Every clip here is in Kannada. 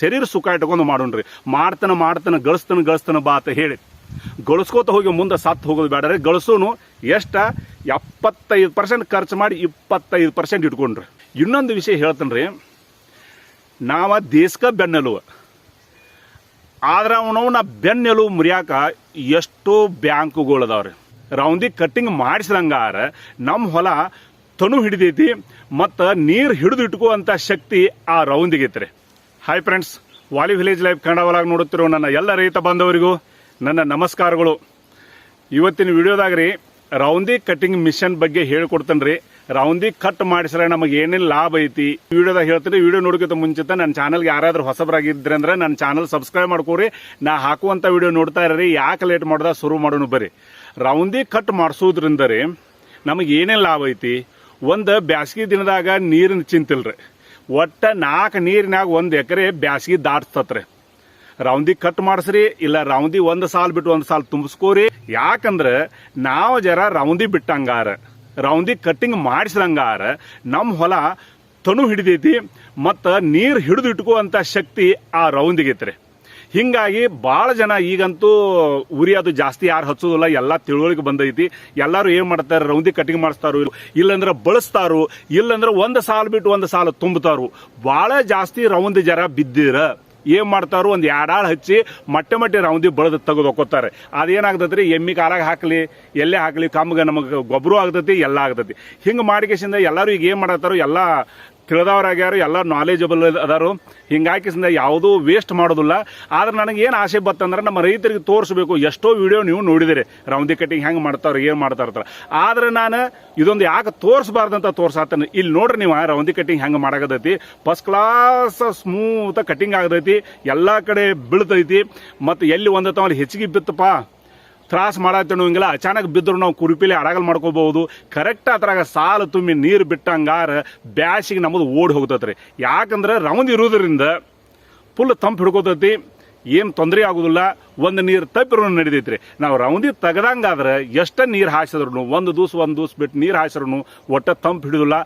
ಶರೀರ ಸುಖ ಇಟ್ಕೊಂಡು ಮಾಡೋಣ್ರಿ. ಮಾಡ್ತಾನ ಮಾಡ್ತಾನ, ಗಳಿಸ್ತಾನ ಗಳಿಸ್ತಾನ ಬಾ ಅಂತ ಹೇಳಿ. ಗಳಿಸ್ಕೋತ ಹೋಗಿ ಮುಂದೆ ಸತ್ತು ಹೋಗೋದು ಬೇಡ ರೀ. ಗಳಿಸೋನು ಎಷ್ಟ? ಎಪ್ಪತ್ತೈದು ಪರ್ಸೆಂಟ್ ಖರ್ಚು ಮಾಡಿ ಇಪ್ಪತ್ತೈದು ಪರ್ಸೆಂಟ್ ಇಟ್ಕೊಂಡ್ರಿ. ಇನ್ನೊಂದು ವಿಷಯ ಹೇಳ್ತಾನೆ ರೀ. ನಾವ ದೇಶಕ ಬೆನ್ನೆಲುವ ಆದ್ರೆ ಅವನವನ ಬೆನ್ನೆಲುವು ಮುರಿಯಾಕ ಎಷ್ಟೋ ಬ್ಯಾಂಕುಗಳು ಅದಾವ್ರಿ ರೌಂದಿ ಕಟ್ಟಿಂಗ್ ಮಾಡಿಸಿದಂಗಾರ ನಮ್ಮ ಹೊಲ ತನು ಹಿಡಿದೈತಿ, ಮತ್ತು ನೀರು ಹಿಡಿದು ಅಂತ ಶಕ್ತಿ ಆ ರೌಂದಿಗೈತ್ರಿ hi friends Vali village life Kannada ಒಳಗೆ ನೋಡುತ್ತಿರೋ ನನ್ನ ಎಲ್ಲ ರೈತ ಬಾಂಧವರಿಗೂ ನನ್ನ ನಮಸ್ಕಾರಗಳು. ಇವತ್ತಿನ ವಿಡಿಯೋದಾಗ ರೀ ರೌಂದಿ ಕಟಿಂಗ್ ಮಿಷನ್ ಬಗ್ಗೆ ಹೇಳ್ಕೊಡ್ತೇನೆ ರೀ. ರೌಂದಿ ಕಟ್ ಮಾಡಿಸ್ರೆ ನಮಗೆ ಏನೇನು ಲಾಭ ಐತಿ? ವಿಡಿಯೋದಾಗ ಹೇಳ್ತೀನಿ, ವಿಡಿಯೋ ನೋಡೋಕ್ಕಿಂತ ಮುಂಚಿತ ನನ್ನ ಚಾನಲ್ಗೆ ಯಾರಾದರೂ ಹೊಸಬರಾಗಿದ್ರೆ ಅಂದ್ರೆ ನನ್ನ ಚಾನಲ್ ಸಬ್ಸ್ಕ್ರೈಬ್ ಮಾಡ್ಕೋರಿ. ನಾ ಹಾಕುವಂಥ ವಿಡಿಯೋ ನೋಡ್ತಾ ಇರ್ರಿ, ಯಾಕೆ ಲೇಟ್ ಮಾಡ್ದ ಶುರು ಮಾಡೋಣ ಬರ್ರಿ. ರೌಂದಿ ಕಟ್ ಮಾಡಿಸೋದ್ರಿಂದ ರೀ, ನಮಗೆ ಏನೇನು ಲಾಭ ಐತಿ? ಒಂದು ಬ್ಯಾಸಗಿ ದಿನದಾಗ ನೀರಿನ ಚಿಂತಿಲ್ರಿ ಒಟ್ಟ ನಾಲ್ಕು ನೀರಿನಾಗ ಒಂದು ಎಕರೆ ಬ್ಯಾಸಗಿ ದಾಟ್ಸ್ತತ್ರಿ. ರೌಂದಿ ಕಟ್ ಮಾಡಿಸ್ರಿ, ಇಲ್ಲ ರೌಂದಿ ಒಂದು ಸಾಲ್ ಬಿಟ್ಟು ಒಂದು ಸಾಲ್ ತುಂಬಿಸ್ಕೋರಿ. ಯಾಕಂದ್ರೆ ನಾವು ಜರ ರೌಂದಿ ಬಿಟ್ಟಂಗಾರ, ರೌಂದಿ ಕಟ್ಟಿಂಗ್ ಮಾಡಿಸಿದಂಗಾರ ನಮ್ಮ ಹೊಲ ತನು ಹಿಡಿದೈತಿ, ಮತ್ತು ನೀರು ಹಿಡಿದು ಅಂತ ಶಕ್ತಿ ಆ ರೌಂದಿಗೈತ್ರಿ. ಹಿಂಗಾಗಿ ಭಾಳ ಜನ ಈಗಂತೂ ಉರಿ ಅದು ಜಾಸ್ತಿ ಯಾರು ಹಚ್ಚೋದಿಲ್ಲ, ಎಲ್ಲ ತಿಳುವಳಿಕೆ ಬಂದೈತಿ. ಎಲ್ಲರೂ ಏನ್ ಮಾಡ್ತಾರೆ, ರೌಂದಿ ಕಟಿಂಗ್ ಮಾಡಿಸ್ತಾರು, ಇಲ್ಲಂದ್ರೆ ಬಳಸ್ತಾರು, ಇಲ್ಲಂದ್ರೆ ಒಂದು ಸಾಲು ಬಿಟ್ಟು ಒಂದು ಸಾಲು ತುಂಬುತ್ತಾರು. ಭಾಳ ಜಾಸ್ತಿ ರೌಂದಿ ಜರ ಬಿದ್ದಿರ. ಏನ್ ಮಾಡ್ತಾರು, ಒಂದು ಎರಡಾಳು ಹಚ್ಚಿ ಮೊಟ್ಟೆ ಮಟ್ಟೆ ರೌಂದಿ ಬಳದು ತೆಗೆದು ಹೋಗ್ತಾರೆ ಅದೇನಾಗ್ತೈತ್ರಿ, ಎಮ್ಮಿ ಕಾಲಾಗ ಹಾಕ್ಲಿ, ಎಲ್ಲೇ ಹಾಕ್ಲಿ, ಕಮ್ಗೆ ನಮಗೆ ಗೊಬ್ಬರ ಆಗ್ತೈತಿ, ಎಲ್ಲ ಆಗ್ತೈತಿ. ಹಿಂಗೆ ಮಾಡಿಕೆಸಿಂದ ಎಲ್ಲರೂ ಈಗ ಏನ್ ಮಾಡತ್ತಾರೋ, ಎಲ್ಲ ತಿಳಿದವರಾಗ್ಯಾರು ಎಲ್ಲ ನಾಲೆಜಬಲ್ ಅದಾರು. ಹಿಂಗಾಕಿಸಿಂದ ಯಾವುದೂ ವೇಸ್ಟ್ ಮಾಡೋದಿಲ್ಲ. ಆದ್ರೆ ನನಗೆ ಏನು ಆಸೆ ಬತ್ತಂದ್ರೆ ನಮ್ಮ ರೈತರಿಗೆ ತೋರಿಸ್ಬೇಕು. ಎಷ್ಟೋ ವಿಡಿಯೋ ನೀವು ನೋಡಿದಿರಿ. ರೌಂದಿ ಕಟ್ಟಿಂಗ್ ಹೆಂಗೆ ಮಾಡ್ತಾರೆ ಏನು ಮಾಡ್ತಾ ಇರ್ತಾರೆ ಆದ್ರೆ ನಾನು ಇದೊಂದು ಯಾಕೆ ತೋರಿಸ್ಬಾರ್ದಂತ ತೋರ್ಸಾತನ. ಇಲ್ಲಿ ನೋಡ್ರಿ ನೀವು ರೌಂದಿ ಕಟ್ಟಿಂಗ್ ಹೆಂಗೆ ಮಾಡಾಕತೈತಿ ಫಸ್ಟ್ ಕ್ಲಾಸ್ ಸ್ಮೂತ್ ಕಟ್ಟಿಂಗ್ ಆಗತೈತಿ. ಎಲ್ಲ ಕಡೆ ಬೀಳ್ತೈತಿ. ಮತ್ತು ಎಲ್ಲಿ ಒಂದು ಅಲ್ಲಿ ಹೆಚ್ಚಿಗೆ ಬಿತ್ತಪ್ಪ. ತ್ರಾಸ ಮಾಡತ್ತೇನು ಹಿಂಗಿಲ್ಲ ಅಚಾನಕ್ ಬಿದ್ದರೂ ನಾವು ಕುರುಪಿಲಿ ಅಡಗಲ್ ಮಾಡ್ಕೋಬಹುದು. ಕರೆಕ್ಟ್ ಅದ್ರಾಗ ಸಾಲು ತುಂಬಿ ನೀರು ಬಿಟ್ಟಂಗಾರ ಬ್ಯಾಸಿಗೆ ನಮ್ಮದು ಓಡಿ ಹೋಗ್ತತ್ರಿ. ಯಾಕಂದ್ರೆ ರೌಂದ್ ಇರೋದ್ರಿಂದ ಫುಲ್ ತಂಪು ಹಿಡ್ಕೋತೈತಿ. ಏನು ತೊಂದರೆ ಆಗೋದಿಲ್ಲ. ಒಂದು ನೀರು ತಪ್ಪಿರೋ ನಡೆದೈತ್ರಿ. ನಾವು ರೌಂದಿ ತೆಗ್ದಂಗಾದ್ರೆ ಎಷ್ಟು ನೀರು ಹಾಸಿದ್ರು ಒಂದು ದಿವ್ಸ ಒಂದು ದಿವಸ ಬಿಟ್ಟು ನೀರು ಹಾಸಿದ್ರು ಒಟ್ಟ ತಂಪು ಹಿಡಿದಿಲ್ಲ,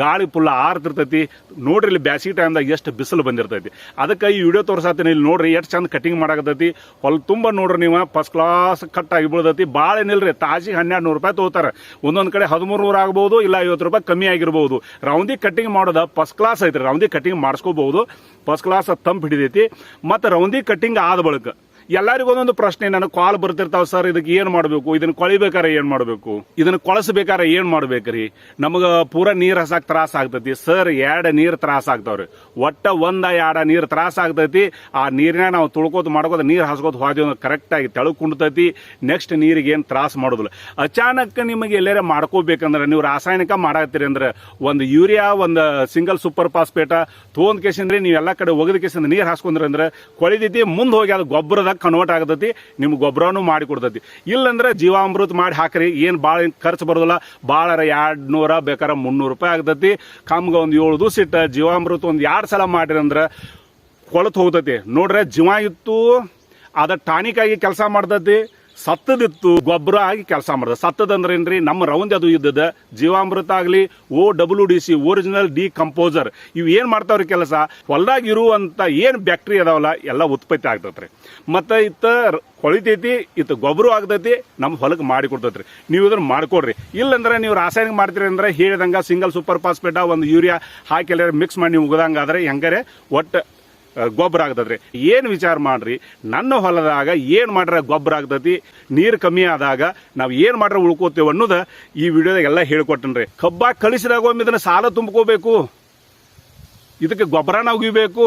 ಗಾಳಿ ಪುಲ್ಲ ಆರ್ತಿರ್ತೈತಿ. ನೋಡ್ರಿ ಇಲ್ಲಿ ಬ್ಯಾಸಿಗೆ ಟೈಮ್ದಾಗ ಎಷ್ಟು ಬಿಸಿಲು ಬಂದಿರ್ತೈತಿ. ಅದಕ್ಕೆ ಈ ವಿಡಿಯೋ ತೋರಿಸತ್ತೀನಿ ಇಲ್ಲಿ ನೋಡ್ರಿ ಎಷ್ಟು ಚಂದ ಕಟಿಂಗ್ ಮಾಡಾಕತ್ತೈತಿ. ಹೊಲ ತುಂಬ ನೋಡ್ರಿ ನೀವು ಫಸ್ಟ್ ಕ್ಲಾಸ್ ಕಟ್ ಆಗಿ ಬೀಳ್ತೈತಿ ಭಾಳ ಏನಿಲ್ರಿ ತಾಜಿಗೆ ಹನ್ನೆರಡು ನೂರು ರೂಪಾಯಿ ತಗೋತಾರೆ. ಒಂದೊಂದು ಕಡೆ ಹದಿಮೂರು ನೂರು ಆಗ್ಬೋದು, ಇಲ್ಲ ಐವತ್ತು ರೂಪಾಯಿ ಕಮ್ಮಿ ಆಗಿರ್ಬೋದು. ರೌಂದಿ ಕಟಿಂಗ್ ಮಾಡೋದ ಫಸ್ಟ್ ಕ್ಲಾಸ್ ಐತ್ರಿ. ರೌಂದಿ ಕಟಿಂಗ್ ಮಾಡಿಸ್ಕೋಬಹುದು. ಫಸ್ಟ್ ಕ್ಲಾಸ್ ತಂಪು ಹಿಡಿದೈತಿ. ಮತ್ತು ರೌಂದಿ ಕಟಿಂಗ್ ಆದ ಬಳಿಕ ಎಲ್ಲರಿಗೂ ಒಂದೊಂದು ಪ್ರಶ್ನೆ, ನನಗೆ ಕಾಲ್ ಬರ್ತಿರ್ತಾವ ಸರ್ ಇದಕ್ಕೆ ಏನು ಮಾಡಬೇಕು? ಇದನ್ನ ಕೊಳಿಬೇಕಾರೆ ಏನು ಮಾಡಬೇಕು? ಇದನ್ನ ಕೊಳಸಬೇಕಾರೆ ಏನು ಮಾಡ್ಬೇಕ್ರಿ? ನಮಗೆ ಪೂರ ನೀರು ಹಸಾಕ್ ತ್ರಾಸ ಆಗ್ತೈತಿ. ಸರ್ ಎರಡು ನೀರು ತ್ರಾಸ ಆಗ್ತಾವ್ರಿ. ಒಟ್ಟ ಒಂದ ಎರಡ ನೀರು ತ್ರಾಸ ಆಗ್ತೈತಿ. ಆ ನೀರಿನ ನಾವು ತುಳ್ಕೋದು ಮಾಡ್ಕೋದು ನೀರು ಹಸ್ಕೋದು ಹೋದ್ವಿ ಕರೆಕ್ಟಾಗಿ ತೆಳಗ್ ನೆಕ್ಸ್ಟ್ ನೀರಿಗೆ ಏನು ತ್ರಾಸ ಮಾಡೋದಿಲ್ಲ. ಅಚಾನಕ್ ನಿಮಗೆ ಎಲ್ಲಾರ ಮಾಡ್ಕೋಬೇಕಂದ್ರೆ, ನೀವು ರಾಸಾಯನಿಕ ಮಾಡತ್ತೀರಿ ಅಂದ್ರೆ, ಒಂದು ಯೂರಿಯಾ, ಒಂದು ಸಿಂಗಲ್ ಸೂಪರ್ ಫಾಸ್ಫೇಟ ತೊಗೊಂಡ್ ಕೇಸಂದ್ರೆ ನೀವು ಎಲ್ಲ ಕಡೆ ಒಗದ ಕೇಸಿಂದ ನೀರು ಹಾಸ್ಕೊಂಡ್ರಿ ಅಂದ್ರೆ ಕೊಳಿದೈತಿ ಮುಂದೆ ಹೋಗಿ ಅದು ಕನ್ವರ್ಟ್ ಆಗತೈತಿ, ನಿಮ್ಗೆ ಗೊಬ್ಬರನೂ ಮಾಡಿ ಕೊಡ್ತೈತಿ. ಇಲ್ಲಂದ್ರೆ ಜೀವಾಮೃತ ಮಾಡಿ ಹಾಕ್ರಿ, ಏನು ಭಾಳ ಖರ್ಚು ಬರೋದಿಲ್ಲ. ಭಾಳ ಎರಡು ನೂರ ಬೇಕಾರ ಮುನ್ನೂರು ರೂಪಾಯಿ ಆಗ್ತೈತಿ. ಕಮ್ಗೆ ಒಂದು ಏಳು ದಿವಸ ಇಟ್ಟ ಜೀವಾಮೃತ ಒಂದು ಎರಡು ಸಲ ಮಾಡಿರಿ ಅಂದ್ರೆ ಕೊಳತು ಹೋಗ್ತೈತಿ. ನೋಡ್ರೆ ಜೀವ ಇತ್ತು, ಅದ ಟಾನಿಕ್ ಆಗಿ ಕೆಲಸ ಮಾಡ್ತೈತಿ. ಸತ್ತದಿತ್ತು, ಗೊಬ್ಬರ ಆಗಿ ಕೆಲಸ ಮಾಡ್ತದೆ ಸತ್ತದಂದ್ರೆ ಏನ್ರಿ ನಮ್ಮ ರೌಂದ್ ಅದು ಇದ್ದದ ಜೀವಾಮೃತ ಆಗಲಿ O W D C, original D composer, ಇವು ಏನು ಮಾಡ್ತಾವ್ರಿ ಕೆಲಸ? ಹೊಲ್ದಾಗ ಇರುವಂತ ಏನು ಬ್ಯಾಕ್ಟ್ರಿ ಅದಾವಲ್ಲ, ಎಲ್ಲ ಉತ್ಪತ್ತಿ ಆಗ್ತೈತ್ರಿ. ಮತ್ತೆ ಇತ್ತ ಕೊಳಿತೈತಿ, ಇತ್ತು ಗೊಬ್ಬರ ಆಗ್ತೈತಿ ನಮ್ಮ ಹೊಲಕ್ಕೆ ಮಾಡಿ ಕೊಡ್ತೈತ್ರಿ. ನೀವು ಇದನ್ನ ಮಾಡ್ಕೊಡ್ರಿ. ಇಲ್ಲಂದ್ರೆ ನೀವು ರಾಸಾಯನಿಕ ಮಾಡ್ತೀರಿ ಅಂದ್ರೆ, ಹೇಳಿದಂಗ ಸಿಂಗಲ್ ಸೂಪರ್ ಫಾಸ್ಫೇಟ, ಒಂದು ಯೂರಿಯಾ ಹಾಕಿ ಮಿಕ್ಸ್ ಮಾಡಿ, ನೀವು ಉಗದಂಗಾದ್ರೆ ಹೆಂಗಾರೆ, ಒಟ್ಟು ಗೊಬ್ಬರ ಆಗ್ತದ್ರಿ. ಏನು ವಿಚಾರ ಮಾಡ್ರಿ? ನನ್ನ ಹೊಲದಾಗ ಏನು ಮಾಡ್ರೆ ಗೊಬ್ಬರ ಆಗ್ತತಿ? ನೀರು ಕಮ್ಮಿ ಆದಾಗ ನಾವು ಏನು ಮಾಡ್ರೆ ಉಳ್ಕೋತೇವೆ ಅನ್ನೋದು ಈ ವಿಡಿಯೋದಾಗ ಎಲ್ಲ ಹೇಳ್ಕೊಟ್ಟನ್ರಿ ಕಬ್ಬ ಕಳಿಸಿದಾಗ ಒಮ್ಮೆ ಇದನ್ನು ಸಾಲ ತುಂಬ್ಕೋಬೇಕು. ಇದಕ್ಕೆ ಗೊಬ್ಬರನ ಉಗಿಬೇಕು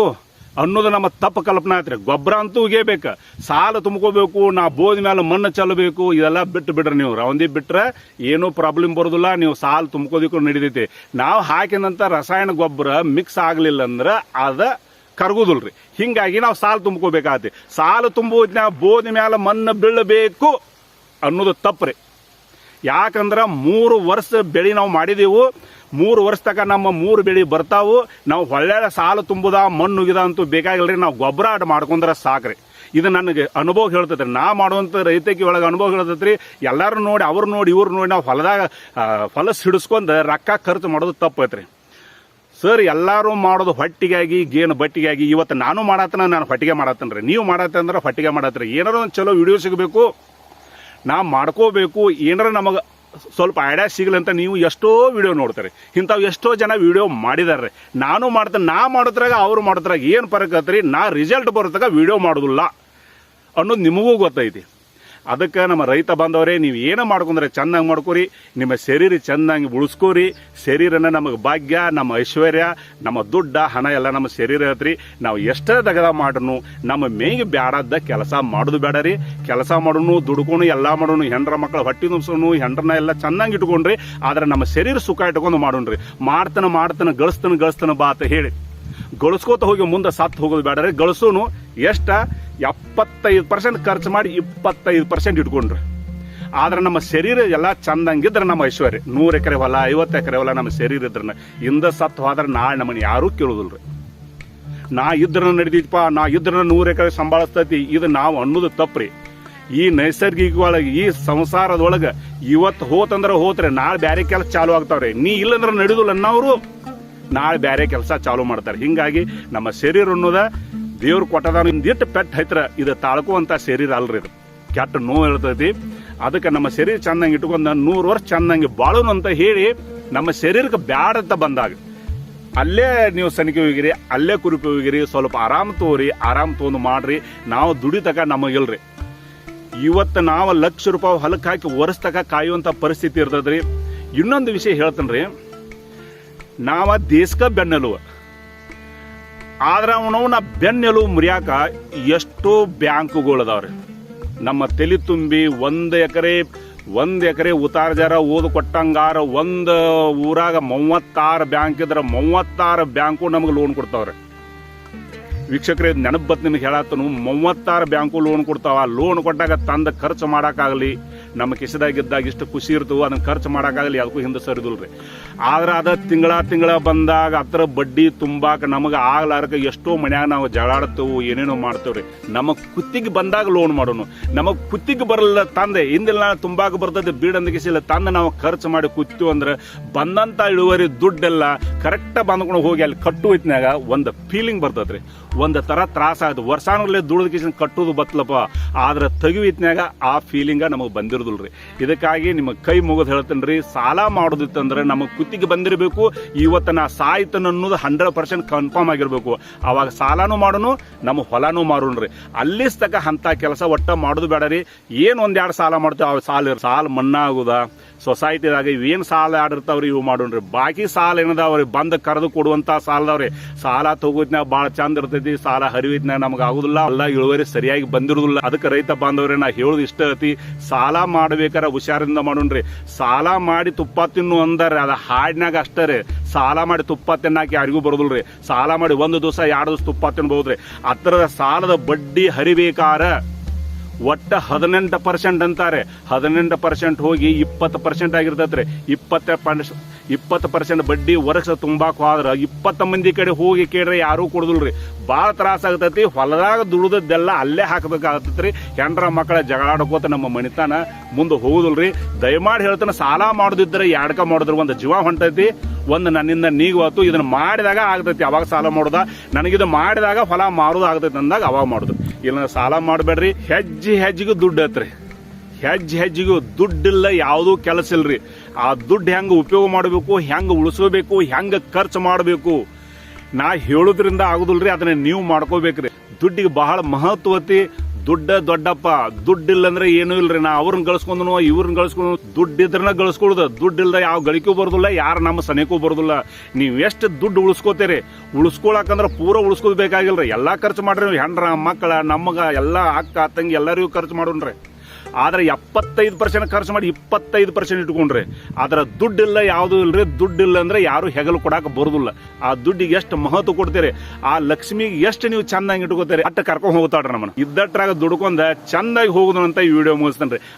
ಅನ್ನೋದು ನಮ್ಮ ತಪ್ಪು ಕಲ್ಪನಾ ರೀ ಗೊಬ್ಬರ ಅಂತೂ ಉಗಿಬೇಕು ಸಾಲ ತುಂಬ್ಕೋಬೇಕು, ನಾ ಬೋದ ಮೇಲೆ ಮಣ್ಣು ಚೆಲ್ಲಬೇಕು, ಇದೆಲ್ಲ ಬಿಟ್ಟು ಬಿಡ್ರಿ ನೀವು. ರೌಂದಿ ಬಿಟ್ರೆ ಏನೂ ಪ್ರಾಬ್ಲಮ್ ಬರೋದಿಲ್ಲ, ನೀವು ಸಾಲ ತುಂಬ್ಕೋದಕ್ಕೂ ನಡಿತೈತಿ. ನಾವು ಹಾಕಿದಂಥ ರಸಾಯನ ಗೊಬ್ಬರ ಮಿಕ್ಸ್ ಆಗಲಿಲ್ಲ ಅಂದ್ರೆ ಅದ ಕರಗುದಿಲ್ರಿ. ಹಿಂಗಾಗಿ ನಾವು ಸಾಲ ತುಂಬ್ಕೋಬೇಕಾಗತ್ತೆ. ಸಾಲ ತುಂಬುವುದ್ನಾಗ ಬೋದ ಮೇಲೆ ಮಣ್ಣು ಬೀಳಬೇಕು ಅನ್ನೋದು ತಪ್ಪ್ರಿ. ಯಾಕಂದ್ರೆ ಮೂರು ವರ್ಷ ಬೆಳೆ ನಾವು ಮಾಡಿದೆವು. ಮೂರು ವರ್ಷ ತಕ ನಮ್ಮ ಮೂರು ಬೆಳೆ ಬರ್ತಾವು. ನಾವು ಒಳ್ಳೆ ಸಾಲ ತುಂಬುದ ಮಣ್ಣು ಉಗಿದ ಅಂತೂ ಬೇಕಾಗಿಲ್ರಿ. ನಾವು ಗೊಬ್ಬರ ಆಟ ಮಾಡ್ಕೊಂಡ್ರೆ ಸಾಕ್ರಿ. ಇದು ನನಗೆ ಅನುಭವ ಹೇಳ್ತೈತ್ರಿ. ನಾ ಮಾಡುವಂಥ ರೈತಕಿ ಒಳಗೆ ಅನುಭವ ಹೇಳ್ತೈತ್ರಿ. ಎಲ್ಲರೂ ನೋಡಿ ಅವ್ರು ನೋಡಿ ಇವ್ರು ನೋಡಿ ನಾವು ಹೊಲದಾಗ ಆ, ಹಿಡಿಸ್ಕೊಂಡು ರೊಕ್ಕ ಖರ್ಚು ಮಾಡೋದು ತಪ್ಪೈತ್ರಿ. ಸರ್, ಎಲ್ಲರೂ ಮಾಡೋದು ಹೊಟ್ಟಿಗಾಗಿ, ಗೇನು ಬಟ್ಟಿಗಾಗಿ, ಇವತ್ತು ನಾನು ಮಾಡತ್ತನ ನಾನು ಹೊಟ್ಟಿಗೆ ಮಾಡತ್ತನ್ರಿ ನೀವು ಮಾಡತ್ತಂದ್ರೆ ಹೊಟ್ಟಿಗೆ ಮಾಡತ್ರಿ. ಏನಾರ ಒಂದು ಚಲೋ ವಿಡಿಯೋ ಸಿಗಬೇಕು. ನಾ ಮಾಡ್ಕೋಬೇಕು. ಏನಾರ ನಮಗೆ ಸ್ವಲ್ಪ ಐಡಿಯಾ ಸಿಗಲಿ ಅಂತ ನೀವು ಎಷ್ಟೋ ವಿಡಿಯೋ ನೋಡ್ತಾರೆ. ಇಂಥವು ಎಷ್ಟೋ ಜನ ವಿಡಿಯೋ ಮಾಡಿದಾರೆ ನಾನು ಮಾಡ್ತೇನೆ, ನಾ ಮಾಡೋದ್ರಾಗ ಅವ್ರು ಮಾಡೋದ್ರಾಗ ಏನು ಪರಕತ್ರಿ ನಾ ರಿಸಲ್ಟ್ ಬರೋದಾಗ ವಿಡಿಯೋ ಮಾಡೋದಿಲ್ಲ ಅನ್ನೋದು ನಿಮಗೂ ಗೊತ್ತೈತಿ. ಅದಕ್ಕೆ ನಮ್ಮ ರೈತ ಬಾಂಧವರೇ, ನೀವು ಏನೋ ಮಾಡ್ಕೊಂಡ್ರೆ ಚೆನ್ನಾಗಿ ಮಾಡ್ಕೋರಿ, ನಿಮ್ಮ ಶರೀರ ಚೆನ್ನಾಗಿ ಉಳಿಸ್ಕೋರಿ, ಶರೀರನ ನಮಗೆ ಭಾಗ್ಯ, ನಮ್ಮ ಐಶ್ವರ್ಯ, ನಮ್ಮ ದುಡ್ಡ, ಹಣ ಎಲ್ಲ ನಮ್ಮ ಶರೀರ ಐತ್ರಿ ನಾವು ಎಷ್ಟೇ ದಗದ ಮಾಡ್ರು ನಮ್ಮ ಮೇಗೆ ಬ್ಯಾಡದ್ದ ಕೆಲಸ ಮಾಡೋದು ಬೇಡ ರೀ ಕೆಲಸ ಮಾಡೋನು ದುಡ್ಕೊಂಡು ಎಲ್ಲ ಮಾಡೋನು, ಹೆಂಡ್ರ ಮಕ್ಕಳು ಹೊಟ್ಟಿ ನುಬ್ಸೋನು ಹೆಂಡ್ರನ್ನ ಎಲ್ಲ ಚೆನ್ನಾಗಿ ಇಟ್ಕೊಂಡ್ರಿ. ಆದ್ರೆ ನಮ್ಮ ಶರೀರ ಸುಖ ಇಟ್ಕೊಂಡು ಮಾಡೋಣ್ರಿ. ಮಾಡ್ತಾನೆ ಮಾಡ್ತಾನೆ, ಗಳಿಸ್ತಾನೆ ಗಳಿಸ್ತಾನೆ ಬಾತ ಹೇಳಿ. ಗಳಿಸ್ಕೋತ ಹೋಗಿ ಮುಂದೆ ಸತ್ತು ಹೋಗೋದು ಬೇಡ ಗಳಿಸೋನು ಎಷ್ಟ? ಎಪ್ಪತ್ತೈದು ಪರ್ಸೆಂಟ್ ಖರ್ಚು ಮಾಡಿ ಇಪ್ಪತ್ತೈದು ಪರ್ಸೆಂಟ್ ಇಟ್ಕೊಂಡ್ರಿ. ಆದ್ರೆ ನಮ್ಮ ಶರೀರ ಎಲ್ಲ ಚಂದಂಗಿದ್ರೆ ನಮ್ಮ ಐಶ್ವರ್ಯ. ನೂರು ಎಕರೆ ಹೊಲ, ಐವತ್ತು ಎಕರೆ ಹೊಲ ನಮ್ಮ ಶರೀರ ಇದ್ರೆ ಇಂದ ಸತ್ತು ಹೋದ್ರೆ ನಾಳೆ ನಮ್ಮನ್ನ ಯಾರೂ ರೀ ನಾ ಇದ್ರ ನಡಿದೈತಿಪ್ಪ, ನಾ ಇದ್ರ ನೂರು ಎಕರೆ ಸಂಭಾಳಿಸ್ತೈತಿ. ಇದು ನಾವು ಅನ್ನೋದು ತಪ್ಪ್ರಿ. ಈ ನೈಸರ್ಗಿಕವಾಗಿ, ಈ ಸಂಸಾರದೊಳಗೆ ಇವತ್ತು ಹೋತಂದ್ರೆ ಹೋತ್ರೆ ನಾಳೆ ಬ್ಯಾರೆ ಕೆಲಸ ಚಾಲು ಆಗ್ತಾವ್ರಿ. ನೀ ಇಲ್ಲಂದ್ರೆ ನಡೆದಿಲ್ಲ ಅನ್ನೋರು ನಾಳೆ ಬ್ಯಾರೆ ಕೆಲಸ ಚಾಲು ಮಾಡ್ತಾರೆ. ಹಿಂಗಾಗಿ ನಮ್ಮ ಶರೀರ ಅನ್ನೋದ ದೇವ್ರು ಕೊಟ್ಟದ ಇಟ್ಟು ಪೆಟ್ಟು ಹೈತ್ರ ಇದು ತಾಳ್ಕುವಂತ ಶರೀರ ಅಲ್ರಿ ಇದು. ಕೆಟ್ಟ ನೋವು ಇರ್ತೈತಿ. ಅದಕ್ಕೆ ನಮ್ಮ ಶರೀರ ಚೆನ್ನಾಗಿ ಇಟ್ಕೊಂಡ ನೂರು ವರ್ಷ ಚಂದಂಗೆ ಬಾಳೋನು ಅಂತ ಹೇಳಿ ನಮ್ಮ ಶರೀರಕ್ಕೆ ಬ್ಯಾಡ ಅಂತ ಬಂದಾಗ ಅಲ್ಲೇ ನೀವು ಸನಿಕೆ ಹೋಗಿರಿ, ಅಲ್ಲೇ ಕುರುಪಿ ಹೋಗಿರಿ, ಸ್ವಲ್ಪ ಆರಾಮ್ ತೋರಿ, ಆರಾಮ್ ತಗೊಂಡು ಮಾಡ್ರಿ. ನಾವು ದುಡಿತಕ ನಮಗಿಲ್ರಿ ಇವತ್ತು ನಾವು ಲಕ್ಷ ರೂಪಾಯಿ ಹೊಲಕ್ಕೆ ಹಾಕಿ ಒರೆಸ್ತಕ ಕಾಯುವಂಥ ಪರಿಸ್ಥಿತಿ ಇರ್ತದ್ರಿ. ಇನ್ನೊಂದು ವಿಷಯ ಹೇಳ್ತೇನ್ರಿ. ನಾವ ದೇಶಕ ಬೆನ್ನೆಲುವ ಆದ್ರೆ ಅವನವನ ಬೆನ್ನೆಲುವು ಮುರಿಯಾಕ ಎಷ್ಟೋ ಬ್ಯಾಂಕುಗಳು ಅದಾವ್ರಿ ನಮ್ಮ ತಲೆ ತುಂಬಿ ಒಂದು ಎಕರೆ ಒಂದು ಎಕರೆ ಉತ್ತಾರ ಜರ ಓದು ಕೊಟ್ಟಂಗಾರ ಒಂದು ಊರಾಗ ಮೂವತ್ತಾರು ಬ್ಯಾಂಕ್ ಇದ್ರೆ ಮೂವತ್ತಾರು ಬ್ಯಾಂಕು ನಮಗೆ ಲೋನ್ ಕೊಡ್ತಾವ್ರೆ ವೀಕ್ಷಕರೇ, ನೆನಪು ಬತ್ ನಿಮ್ಗೆ ಹೇಳತ್ತನು ಮೂವತ್ತಾರು ಬ್ಯಾಂಕು ಲೋನ್ ಕೊಡ್ತಾವ. ಲೋನ್ ಕೊಟ್ಟಾಗ ತಂದ ಖರ್ಚು ಮಾಡೋಕ್ಕಾಗಲಿ ನಮ್ಮ ಕಿಸದಾಗಿದ್ದಾಗ ಇಷ್ಟು ಖುಷಿ ಇರ್ತವೆ ಅದನ್ನ ಖರ್ಚು ಮಾಡೋಕ್ಕಾಗಲಿ ಅದಕ್ಕೂ ಹಿಂದೆ ರೀ ಆದ್ರೆ ಅದು ತಿಂಗಳ ತಿಂಗಳ ಬಂದಾಗ ಅದರ ಬಡ್ಡಿ ತುಂಬಾಕ ನಮಗೆ ಆಗ್ಲಾರಕ ಎಷ್ಟೋ ಮನ್ಯಾಗ ನಾವು ಜಗಳಾಡ್ತೇವೆ ಏನೇನೋ ಮಾಡ್ತೇವ್ರಿ. ನಮಗೆ ಕುತ್ತಿಗೆ ಬಂದಾಗ ಲೋನ್ ಮಾಡೋನು. ನಮಗೆ ಕುತ್ತಿಗೆ ಬರಲ್ಲ ತಂದೆ ಹಿಂದಿಲ್ಲ ತುಂಬಾಕ ಬರ್ತದೆ ಬೀಡಂದ ಕಿಸಿಲ್ಲ ತಂದೆ ನಾವು ಖರ್ಚು ಮಾಡಿ ಕುತ್ತು ಅಂದ್ರೆ ಬಂದಂತ ಇಳುವರಿ ದುಡ್ಡೆಲ್ಲ ಕರೆಕ್ಟ್ ಬಂದ್ಕೊಂಡು ಹೋಗಿ ಅಲ್ಲಿ ಕಟ್ಟು ಹೊತ್ನ್ಯಾಗ ಒಂದು ಫೀಲಿಂಗ್ ಬರ್ತದ್ರಿ. ಒಂದು ತರ ತ್ರಾಸ ಆಯ್ತು. ವರ್ಷಾನಲ್ಲೇ ಕಿಶನ್ ಕಟ್ಟೋದು ಬತ್ಲಪ್ಪ. ಆದ್ರೆ ತೆಗಿವಿತ್ನಾಗ ಆ ಫೀಲಿಂಗ ನಮಗೆ ಬಂದಿರೋದಿಲ್ರಿ. ಇದಕ್ಕಾಗಿ ನಿಮ್ಗೆ ಕೈ ಮುಗಿದು ಹೇಳ್ತೇನ್ರಿ. ಸಾಲ ಮಾಡೋದಿತ್ತಂದ್ರೆ ನಮಗೆ ಕುತ್ತಿಗೆ ಬಂದಿರಬೇಕು. ಇವತ್ತು ನಾ ಸಾಯ್ತನ ಅನ್ನೋದು ಹಂಡ್ರೆಡ್ ಪರ್ಸೆಂಟ್ ಕನ್ಫರ್ಮ್ ಆಗಿರ್ಬೇಕು. ಅವಾಗ ಸಾಲನೂ ಮಾಡೋನು, ನಮ್ಮ ಹೊಲನೂ ಮಾರೋಣ್ರಿ. ಅಲ್ಲಿ ತಕ ಅಂತ ಕೆಲಸ ಒಟ್ಟ ಮಾಡೋದು ಬೇಡ ರೀ ಏನು ಒಂದೆರಡು ಸಾಲ ಮಾಡ್ತೇವೆ, ಅವ್ ಸಾಲ ಸಾಲ ಮನ್ನಾ ಆಗುದ ಸೊಸೈಟಿದಾಗ ಇವೇನು ಸಾಲ ಆಡಿರ್ತಾವ್ರಿ ಇವು ಮಾಡೋಣ್ರಿ. ಬಾಕಿ ಸಾಲ ಏನದಾವ್ರಿ? ಬಂದು ಕರೆದು ಕೊಡುವಂತ ಸಾಲದವ್ರಿ. ಸಾಲ ತಗೋದ್ನಾಗ ಭಾಳ ಚಂದ ಇರ್ತೈತಿ. ಸಾಲ ಹರಿವಿದ್ನ ನಮ್ಗೆ ಆಗುದಿಲ್ಲ. ಅಲ್ಲ, ಇಳುವರಿ ಸರಿಯಾಗಿ ಬಂದಿರುದಿಲ್ಲ. ಅದಕ್ಕೆ ರೈತ ಬಾಂಧವ್ರೆ, ನಾ ಹೇಳುದು ಇಷ್ಟ ಐತಿ ಸಾಲ ಮಾಡ್ಬೇಕಾರ ಹುಷಾರಿಂದ ಮಾಡೋಣ್ರಿ. ಸಾಲ ಮಾಡಿ ತುಪ್ಪ ತಿನ್ನು ಅಂದ್ರೆ, ಅದ ಹಾಡಿನಾಗ ಅಷ್ಟೇ ಸಾಲ ಮಾಡಿ ತುಪ್ಪ ತಿನ್ನಾಕಿ ಯಾರಿಗೂ ಬರೋದಿಲ್ರಿ. ಸಾಲ ಮಾಡಿ ಒಂದು ದಿವಸ, ಎರಡು ದಿವಸ ತುಪ್ಪ ತಿನ್ಬಹುದ್ರಿ. ಅದರ ಸಾಲದ ಬಡ್ಡಿ ಹರಿಬೇಕಾರ ಒಟ್ಟ ಹದಿನೆಂಟು ಪರ್ಸೆಂಟ್ ಅಂತಾರೆ. ಹದಿನೆಂಟು ಪರ್ಸೆಂಟ್ ಹೋಗಿ ಇಪ್ಪತ್ತು ಪರ್ಸೆಂಟ್ ಆಗಿರ್ತೈತ್ರಿ. ಇಪ್ಪತ್ತ ಇಪ್ಪತ್ತು ಪರ್ಸೆಂಟ್ ಬಡ್ಡಿ ವರ್ಷ ತುಂಬಾಕ್ ಹೋದ್ರೆ ಇಪ್ಪತ್ತು ಮಂದಿ ಕಡೆ ಹೋಗಿ ಕೇಳ್ರಿ ಯಾರೂ ಕೊಡೋದಿಲ್ರಿ ಭಾಳ ತ್ರಾಸ ಆಗ್ತೈತಿ, ಹೊಲದಾಗ ದುಡಿದದ್ದೆಲ್ಲ ಅಲ್ಲೇ ಹಾಕಬೇಕಾಗತ್ತೈತ್ರಿ. ಹೆಂಡ್ರ ಮಕ್ಕಳ ಜಗಳಾಡ್ಕೋತ ನಮ್ಮ ಮನಿತನ ಮುಂದೆ ಹೋಗುದಿಲ್ರಿ ದಯಮಾಡಿ ಹೇಳ್ತಾನೆ, ಸಾಲ ಮಾಡೋದಿದ್ರೆ ಯಾಡ್ಕ ಮಾಡಿದ್ರೆ ಒಂದು ಜೀವ ಹೊಂಟೈತಿ, ಒಂದು ನನ್ನಿಂದ ನೀಗುವತ್ತು ಇದನ್ನ ಮಾಡಿದಾಗ ಆಗ್ತೈತಿ, ಅವಾಗ ಸಾಲ ಮಾಡೋದ. ನನಗಿದು ಮಾಡಿದಾಗ ಹೊಲ ಮಾರೋದು ಆಗ್ತೈತಿ ಅಂದಾಗ ಅವಾಗ ಮಾಡುದು. ಇಲ್ಲ ಸಾಲ ಮಾಡಬೇಡ್ರಿ. ಹೆಜ್ಜೆ ಹೆಜ್ಜೆಗೂ ದುಡ್ಡು ಐತ್ರಿ. ಹೆಜ್ಜೆ ಹೆಜ್ಜೆಗೂ ದುಡ್ಡಿಲ್ಲ, ಯಾವುದೂ ಕೆಲಸ ಇಲ್ರಿ. ಆ ದುಡ್ಡು ಹೆಂಗೆ ಉಪಯೋಗ ಮಾಡಬೇಕು, ಹೆಂಗೆ ಉಳಿಸ್ಕೋಬೇಕು ಹೆಂಗೆ ಖರ್ಚು ಮಾಡಬೇಕು? ನಾ ಹೇಳೋದ್ರಿಂದ ಆಗುದಿಲ್ರಿ, ಅದನ್ನ ನೀವು ಮಾಡ್ಕೋಬೇಕ್ರಿ. ದುಡ್ಡಿಗೆ ಬಹಳ ಮಹತ್ವತಿ ದುಡ್ಡ ದೊಡ್ಡಪ್ಪ. ದುಡ್ಡು ಇಲ್ಲಂದ್ರೆ ಏನೂ ಇಲ್ರಿ. ನಾ ಅವ್ರನ್ನ ಗಳಿಸ್ಕೊಂಡ್ನು ಇವ್ರನ್ನ ಗಳಿಸ್ಕೊಂಡು ದುಡ್ಡು ಇದ್ರನ್ನ ಗಳಿಸ್ಕೊಳ್ಳೋದು ದುಡ್ಡು ಇಲ್ಲದ ಯಾವ ಗಳಿಕೆ ಬರೋದಿಲ್ಲ, ಯಾರು ನಮ್ಮ ಸನೇಕೂ ಬರೋದಿಲ್ಲ. ನೀವು ಎಷ್ಟು ದುಡ್ಡು ಉಳಿಸ್ಕೋತೀರಿ? ಉಳಿಸ್ಕೊಳಕಂದ್ರೆ ಪೂರ ಉಳಿಸ್ಕೋದ್ ಬೇಕಾಗಿಲ್ರಿ. ಎಲ್ಲಾ ಖರ್ಚು ಮಾಡ್ರಿ ನೀವು. ಹೆಂಡ್ರ ಮಕ್ಕಳ ನಮಗ ಎಲ್ಲ ಅಕ್ಕ, ತಂಗಿ ಎಲ್ಲರಿಗೂ ಖರ್ಚು ಮಾಡೋಣ್ರಿ ಆದ್ರೆ ಎಪ್ಪತ್ತೈದು ಪರ್ಸೆಂಟ್ ಖರ್ಚು ಮಾಡಿ ಇಪ್ಪತ್ತೈದು ಪರ್ಸೆಂಟ್ ಇಟ್ಕೊಂಡ್ರಿ ಆದ್ರೆ ದುಡ್ಡಿಲ್ಲ, ಯಾವುದು ಇಲ್ರಿ? ದುಡ್ಡಿಲ್ಲ ಅಂದ್ರೆ ಯಾರು ಹೆಗಲು ಕೊಡಕ್ಕೆ ಬರೋದಿಲ್ಲ. ಆ ದುಡ್ಡಿಗೆ ಎಷ್ಟು ಮಹತ್ವ ಕೊಡ್ತೀರಿ? ಆ ಲಕ್ಷ್ಮಿಗೆ ಎಷ್ಟು ನೀವು ಚೆನ್ನಾಗಿ ಇಟ್ಕೋತೀರಿ? ಅಟ್ಟ ಕರ್ಕೊಂಡು ಹೋಗ್ತಾಡ್ರಿ ನಮ್ಮನ್ನು. ಇದ್ದಟ್ರಾಗ ದುಡ್ಕೊಂಡ ಚಂದಾಗಿ ಹೋಗುದು ಅಂತ ಈ ವಿಡಿಯೋ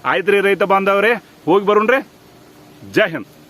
ಆಯ್ತು ರೀ ರೈತ ಬಾಂಧವ್ರೆ, ಹೋಗಿ ಬರೋಣ್ರಿ. ಜೈ ಹಿಂದ್.